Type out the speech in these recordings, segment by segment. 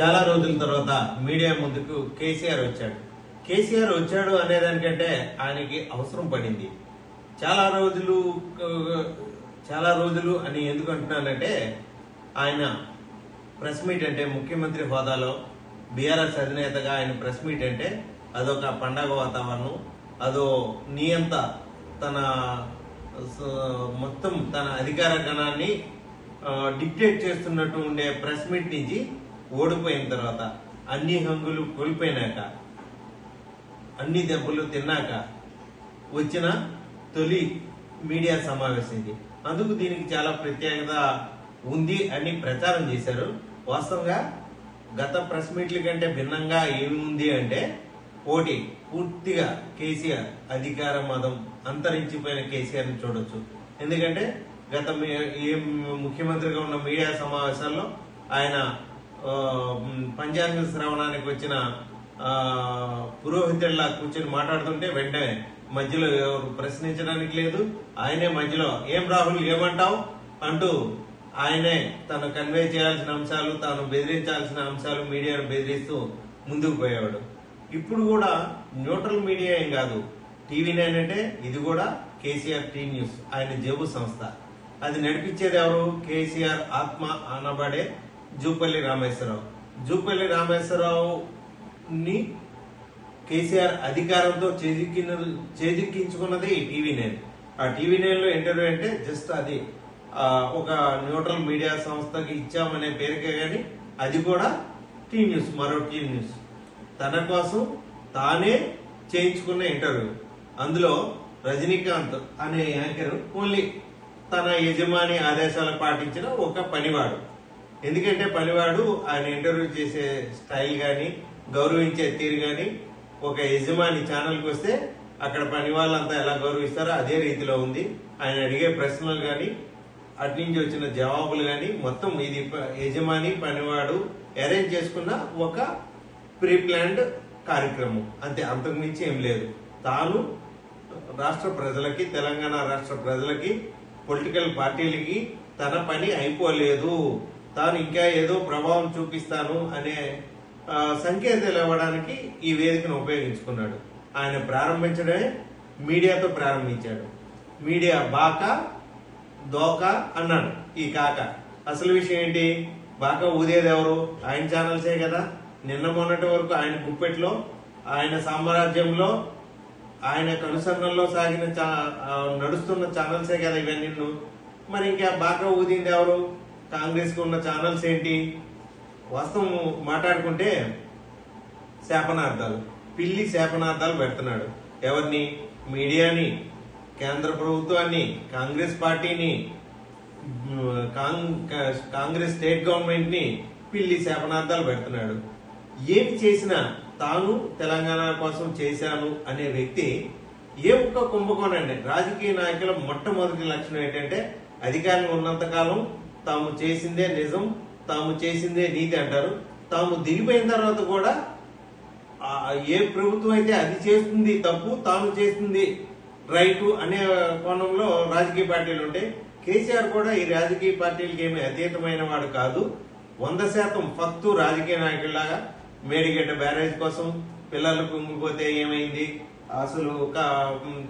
చాలా రోజుల తర్వాత మీడియా ముందుకు కేసీఆర్ వచ్చాడు. కేసీఆర్ వచ్చాడు అనేదానికంటే ఆయనకి అవసరం పడింది. చాలా రోజులు చాలా రోజులు అని ఎందుకు అంటున్నానంటే ఆయన ప్రెస్ మీట్ అంటే ముఖ్యమంత్రి హోదాలో బీఆర్ఎస్ అధినేతగా ఆయన ప్రెస్ మీట్ అంటే అదొక పండగ వాతావరణం. అదో నియంత తన స- మొత్తం తన అధికార గణాన్ని డిక్టేట్ చేస్తున్నట్టు ఉండే ప్రెస్ మీట్ నుంచి ఓడిపోయిన తర్వాత అన్ని హంగులు కోల్పోయినాక అన్ని దెబ్బలు తిన్నాక వచ్చిన తొలి మీడియా సమావేశం ఇది. అందుకు దీనికి చాలా ప్రత్యేకత ఉంది అని ప్రచారం చేశారు. వాస్తవంగా గత ప్రెస్ మీట్ల కంటే భిన్నంగా ఏమి ఉంది అంటే పోటీ పూర్తిగా కేసీఆర్ అధికార మదం అంతరించిపోయిన కేసీఆర్ని చూడొచ్చు. ఎందుకంటే గత ఏ ముఖ్యమంత్రిగా ఉన్న మీడియా సమావేశాల్లో ఆయన పంచాంగ శ్రవణానికి వచ్చిన పురోహితుడిలా పురోహితుల్లా కూర్చొని మాట్లాడుతుంటే వెంటనే మధ్యలో ఎవరు ప్రశ్నించడానికి లేదు. ఆయనే మధ్యలో ఏం రాహుల్ ఏమంటావు? అంటూ ఆయనే తను కన్వే చేయాల్సిన అంశాలు తాను బెదిరించాల్సిన అంశాలు మీడియాను బెదిరిస్తూ ముందుకు పోయేవాడు. ఇప్పుడు కూడా న్యూట్రల్ మీడియా ఏం కాదు. టీవీ నైన్ అంటే ఇది కూడా కేసీఆర్ టీ న్యూస్ ఆయన జేబు సంస్థ. అది నడిపించేది ఎవరు? కేసీఆర్ ఆత్మ అనబడే జూపల్లి రామేశ్వరరావు. జూపల్లి రామేశ్వరరావుని కేసీఆర్ అధికారంతో చేజిక్కి చేజిక్కించుకున్నది ఈ టీవీ నైన్. ఆ టీవీ నైన్లో ఇంటర్వ్యూ అంటే జస్ట్ అది ఒక న్యూట్రల్ మీడియా సంస్థకి ఇచ్చామనే పేరుకే కానీ అది కూడా టీ న్యూస్ మరో టీ న్యూస్. తన కోసం తానే చేయించుకున్న ఇంటర్వ్యూ. అందులో రజనీకాంత్ అనే యాంకర్ ఓన్లీ తన యజమాని ఆదేశాలు పాటించిన ఒక పనివాడు. ఎందుకంటే పనివాడు ఆయన ఇంటర్వ్యూ చేసే స్టైల్ కానీ గౌరవించే తీరు కానీ ఒక యజమాని ఛానల్కి వస్తే అక్కడ పని వాళ్ళంతా ఎలా గౌరవిస్తారో అదే రీతిలో ఉంది. ఆయన అడిగే ప్రశ్నలు కానీ అటు నుంచి వచ్చిన జవాబులు కానీ మొత్తం ఇది ప- యజమాని పనివాడు అరేంజ్ చేసుకున్న ఒక ప్రీ ప్లాన్డ్ కార్యక్రమం. అంతే అంతకు మించి ఏం లేదు. తాను రాష్ట్ర ప్రజలకి తెలంగాణ రాష్ట్ర ప్రజలకి పొలిటికల్ పార్టీలకి తన పని అయిపోలేదు. తాను ఇంకా ఏదో ప్రభావం చూపిస్తాను అనే సంకేతాలు ఇవ్వడానికి ఈ వేదికను ఉపయోగించుకున్నాడు. ఆయన ప్రారంభించడమే మీడియాతో ప్రారంభించాడు. మీడియా బాక దోక అన్నాడు ఈ కాక. అసలు విషయం ఏంటి? బాక ఊదేది ఎవరు? ఆయన ఛానల్సే కదా. నిన్న మొన్నటి వరకు ఆయన గుప్పెట్లో ఆయన సామ్రాజ్యంలో ఆయన కనుసరణలో సాగిన చా- నడుస్తున్న ఛానల్సే కదా ఇవన్నీ. మరి ఇంకా బాగా ఊదింది ఎవరు? కాంగ్రెస్కి ఉన్న ఛానల్స్ ఏంటి? వాస్తవం మాట్లాడుకుంటే శాపనార్థాలు. పిల్లి శాపనార్థాలు పెడుతున్నాడు. ఎవరిని? మీడియాని కేంద్ర ప్రభుత్వాన్ని కాంగ్రెస్ పార్టీని కాంగ్రెస్ స్టేట్ గవర్నమెంట్ని పిల్లి శాపనార్థాలు పెడుతున్నాడు. ఏమి చేసినా తాను తెలంగాణ కోసం చేశాను అనే వ్యక్తి ఏ ఒక్క కుంభకోణండి రాజకీయ నాయకుల మొట్టమొదటి లక్షణం ఏంటంటే అధికారంలో ఉన్నంతకాలం తాము చేసిందే నిజం తాము చేసిందే నీతి అంటారు. తాము దిగిపోయిన తర్వాత కూడా ఏ ప్రభుత్వం అయితే అది చేస్తుంది తప్పు తాను చేస్తుంది రైటు అనే కోణంలో రాజకీయ పార్టీలు ఉంటాయి. కేసీఆర్ కూడా ఈ రాజకీయ పార్టీలకి ఏమి అతీతమైన వాడు కాదు. వంద శాతం ఫక్తు రాజకీయ నాయకుల్లాగా మేడిగడ్డ బ్యారేజ్ కోసం పిల్లలు కుంగిపోతే ఏమైంది? అసలు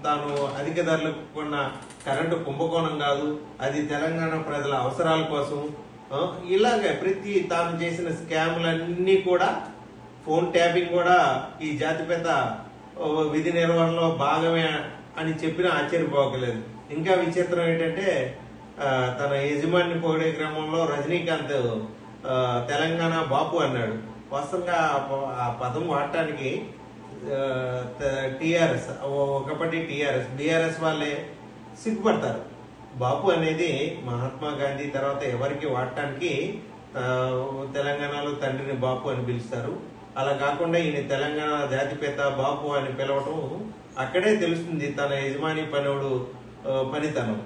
తాను అధిక ధరలకు కొన్న కరెంటు కుంభకోణం కాదు అది తెలంగాణ ప్రజల అవసరాల కోసం ఇలాగే ప్రతి తాను చేసిన స్కామ్లన్నీ కూడా ఫోన్ ట్యాపింగ్ కూడా ఈ జాతిపేత విధి నిర్వహణలో భాగమే అని చెప్పినా ఆశ్చర్యపోకలేదు. ఇంకా విచిత్రం ఏంటంటే తన యజమాని పోడే క్రమంలో రజనీకాంత్ తెలంగాణ బాపు అన్నాడు. వాస్తవంగా ఆ పదం వాడటానికి టిఆర్ఎస్ ఒకప్పటి టిఆర్ఎస్ బీఆర్ఎస్ వాళ్ళే సిగ్గుపడతారు. బాపు అనేది మహాత్మా గాంధీ తర్వాత ఎవరికి వాడటానికి తెలంగాణలో తండ్రిని బాపు అని పిలుస్తారు. అలా కాకుండా ఈయన తెలంగాణ జాతిపేత బాపు అని పిలవటం అక్కడే తెలుస్తుంది తన యజమాని పనుడు పనితనం.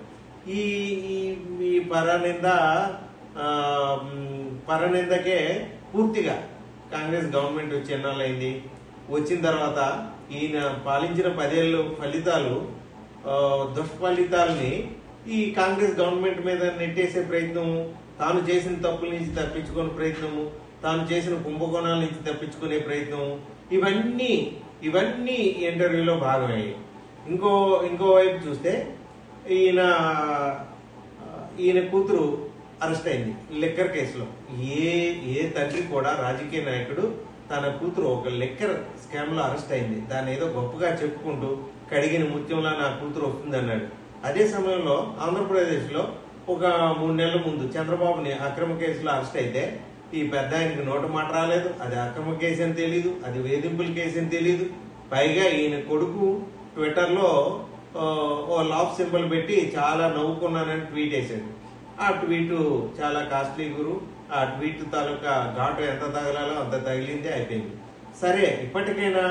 ఈ ఈ- పరనింద పరనిందకే పూర్తిగా కాంగ్రెస్ గవర్నమెంట్ వచ్చి ఎన్నాళ్ళైంది వచ్చిన తర్వాత ఈయన పాలించిన పదేళ్ళు ఫలితాలు దుష్ఫలితాలని ఈ కాంగ్రెస్ గవర్నమెంట్ మీద నెట్టేసే ప్రయత్నము తాను చేసిన తప్పుల నుంచి తప్పించుకునే ప్రయత్నము తాను చేసిన కుంభకోణాల నుంచి తప్పించుకునే ప్రయత్నం ఇవన్నీ ఇవన్నీ ఇంటర్వ్యూలో భాగమయ్యాయి. ఇంకో ఇంకో వైపు చూస్తే ఈయన ఈయన కూతురు అరెస్ట్ అయింది లిక్కర్ కేసులో. ఏ ఏ తండ్రి కూడా రాజకీయ నాయకుడు తన కూతురు ఒక లిక్కర్ స్కామ్లో అరెస్ట్ అయింది. దాన్ని ఏదో గొప్పగా చెప్పుకుంటూ కడిగిన ముత్యంలా నా కూతురు వస్తుంది అన్నాడు అదే సమయంలో ఆంధ్రప్రదేశ్లో ఒక మూడు నెలల ముందు చంద్రబాబుని అక్రమ కేసులో అరెస్ట్ అయితే ఈ పెద్ద ఆయనకి నోటు మాట రాలేదు. అది అక్రమ కేసు అని తెలీదు. అది వేధింపుల కేసు అని తెలీదు. పైగా ఈయన కొడుకు ట్విట్టర్లో ఓ లాఫ్ సింబల్ పెట్టి చాలా నవ్వుకున్నానని ట్వీట్ వేసాడు ఆ ట్వీటు చాలా కాస్ట్లీ గురు. ఆ ట్వీట్ తాలూకా ఘాటు ఎంత తగలాలో అంత తగిలింది అయిపోయింది. సరే ఇప్పటికైనా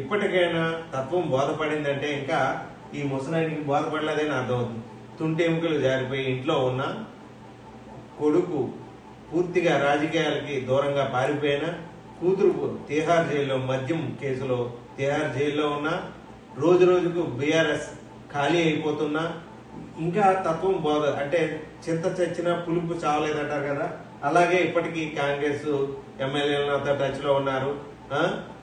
ఇప్పటికైనా తత్వం బోధపడిందంటే ఇంకా ఈ ముసలానికి బోధపడలేదని అర్థమవుతుంది. తుంటెముకలు జారిపోయి ఇంట్లో ఉన్న కొడుకు పూర్తిగా రాజకీయాలకి దూరంగా పారిపోయిన కూతురు తిహార్ జైల్లో మద్యం కేసులో తిహార్ జైల్లో ఉన్న రోజు రోజుకు బీఆర్ఎస్ ఖాళీ అయిపోతున్నా ఇంకా తత్వం బోధ అంటే చింత చచ్చిన పులుపు చావలేదంటారు కదా. అలాగే ఇప్పటికీ కాంగ్రెస్ ఎమ్మెల్యేలు నాతో టచ్లో ఉన్నారు.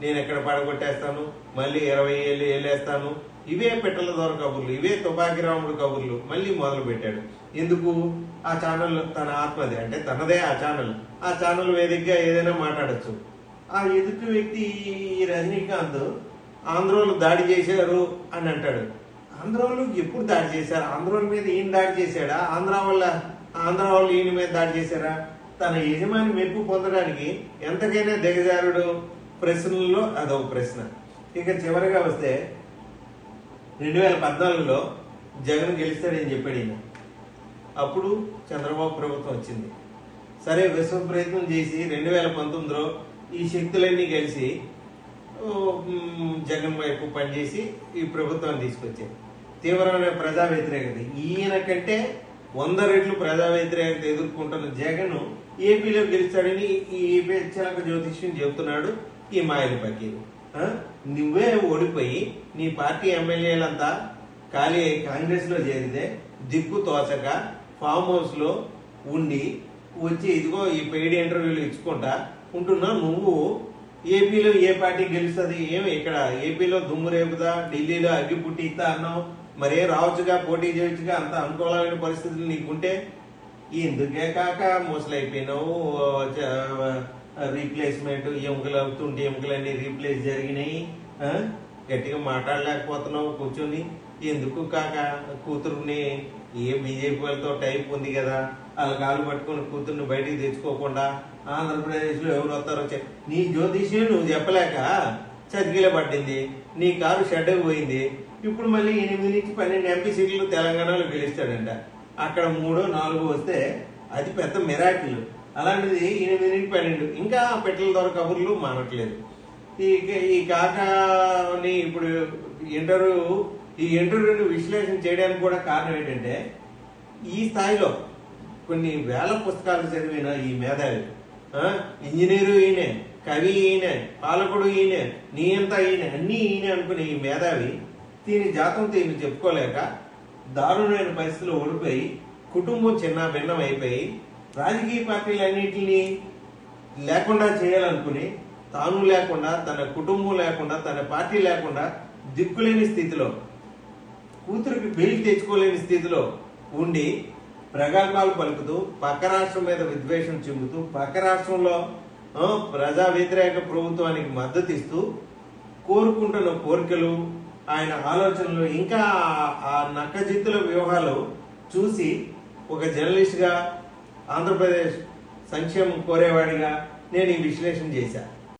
నేను ఎక్కడ పడగొట్టేస్తాను? మళ్ళీ ఇరవై ఏళ్ళు ఏళ్ళేస్తాను ఇవే పెట్టల దొర కబుర్లు ఇవే తుపాకి రాముడు కబుర్లు మళ్ళీ మొదలు పెట్టాడు. ఎందుకు? ఆ ఛానల్ తన ఆత్మది. అంటే తనదే ఆ ఛానల్ ఆ ఛానల్ వేదికగా ఏదైనా మాట్లాడొచ్చు. ఆ ఎదుటి వ్యక్తి ఈ రజనీకాంత్ ఆంధ్రోలు దాడి చేశారు అని అంటాడు. ఆంధ్రోలు ఎప్పుడు దాడి చేశారు? ఆంధ్రోల మీద ఈయన దాడి చేశాడా? ఆంధ్ర వల్ల ఆంధ్ర వాళ్ళు ఈయన మీద దాడి చేశారా? తన యజమాని మెప్పు పొందడానికి ఎంతకైనా దిగజారుడు ప్రశ్నల్లో అదొక ప్రశ్న. ఇక చివరిగా వస్తే రెండు వేల పద్నాలుగులో జగన్ గెలుస్తాడని చెప్పాడు ఈయన. అప్పుడు చంద్రబాబు ప్రభుత్వం వచ్చింది. సరే విశ్వ ప్రయత్నం చేసి రెండు వేల పంతొమ్మిదిలో ఈ శక్తులన్నీ కలిసి జగన్ వైపు పనిచేసి ఈ ప్రభుత్వాన్ని తీసుకొచ్చారు. తీవ్రమైన ప్రజా వ్యతిరేకత ఈయన కంటే వంద రెట్లు ప్రజా వ్యతిరేకత ఎదుర్కొంటున్న జగన్ ఏపీలో గెలుస్తాడని ఈ చిలక జ్యోతిష్యం చెబుతున్నాడు ఈ మాయల పకీరు. నువ్వే ఓడిపోయి నీ పార్టీ ఎమ్మెల్యేలంతా ఖాళీ అయి కాంగ్రెస్లో చేరితే దిక్కు తోచక ఫామ్ హౌస్లో ఉండి వచ్చి ఇదిగో ఈ పెయిడ్ ఇంటర్వ్యూలు ఇచ్చుకుంటా ఉంటున్నా నువ్వు. ఏపీలో ఏ పార్టీ గెలుస్తుంది? ఏమి ఇక్కడ ఏపీలో దుమ్ము రేపుదా? ఢిల్లీలో అగ్గి పుట్టి ఇస్తా అన్నావు? మరే రావచ్చుగా పోటీ చేయొచ్చుగా అంత అనుకూలమైన పరిస్థితులు నీకుంటే ఎందుకే కాక ముసలైపోయినావు రీప్లేస్మెంట్ ఎముకలు అవుతుంటే ఎముకలన్నీ రీప్లేస్ జరిగినాయి. గట్టిగా మాట్లాడలేకపోతున్నావు కూర్చొని. ఎందుకు కాక? కూతురుని ఏ బీజేపీ వాళ్ళతో టైప్ ఉంది కదా. వాళ్ళ కాలు పట్టుకొని కూతుర్ని బయటికి తెచ్చుకోకుండా ఆంధ్రప్రదేశ్లో ఎవరు వస్తారో నీ జ్యోతిష్యం నువ్వు చెప్పలేక చతికిల పట్టింది. నీ కారు షెడ్ పోయింది. ఇప్పుడు మళ్ళీ ఎనిమిది నుంచి పన్నెండు ఎంపీ సీట్లు తెలంగాణలో గెలుస్తాడంట. అక్కడ మూడో నాలుగు వస్తే అది పెద్ద మిరాకిల్ అలాంటిది ఎనిమిది పన్నెండు ఇంకా పెట్టల ద్వారా కబుర్లు మానట్లేదు ఈ ఈ కాకాని ఇప్పుడు ఇంటర్వ్యూ ఈ ఇంటర్వ్యూని విశ్లేషణ చేయడానికి కూడా కారణం ఏంటంటే ఈ స్థాయిలో కొన్ని వేల పుస్తకాలు చదివిన ఈ మేధావి. ఇంజనీరు ఈయనే కవి ఈయనే పాలకుడు ఈయనే నియంత ఈయనే అన్నీ ఈయనే అనుకునే ఈ మేధావి దీని జాతం దీన్ని చెప్పుకోలేక దారుణమైన పరిస్థితిలో ఓడిపోయి కుటుంబం చిన్న భిన్నం అయిపోయి రాజకీయ పార్టీలన్నింటినీ లేకుండా చేయాలనుకుని తాను లేకుండా తన కుటుంబం లేకుండా తన పార్టీ లేకుండా దిక్కులేని స్థితిలో కూతురికి బెయిల్ తెచ్చుకోలేని స్థితిలో ఉండి ప్రగల్భాలు పలుకుతూ పక్క రాష్ట్రం మీద విద్వేషం చెందుతూ పక్క రాష్ట్రంలో ప్రజా వ్యతిరేక ప్రభుత్వానికి మద్దతు ఇస్తూ కోరుకుంటున్న కోరికలు ఆయన ఆలోచనలు ఇంకా ఆ- నక్కజిత్తుల వ్యూహాలు చూసి ఒక జర్నలిస్ట్గా ఆంధ్రప్రదేశ్ సంక్షేమం కోరేవాడిగా నేను ఈ విశ్లేషణ చేశాను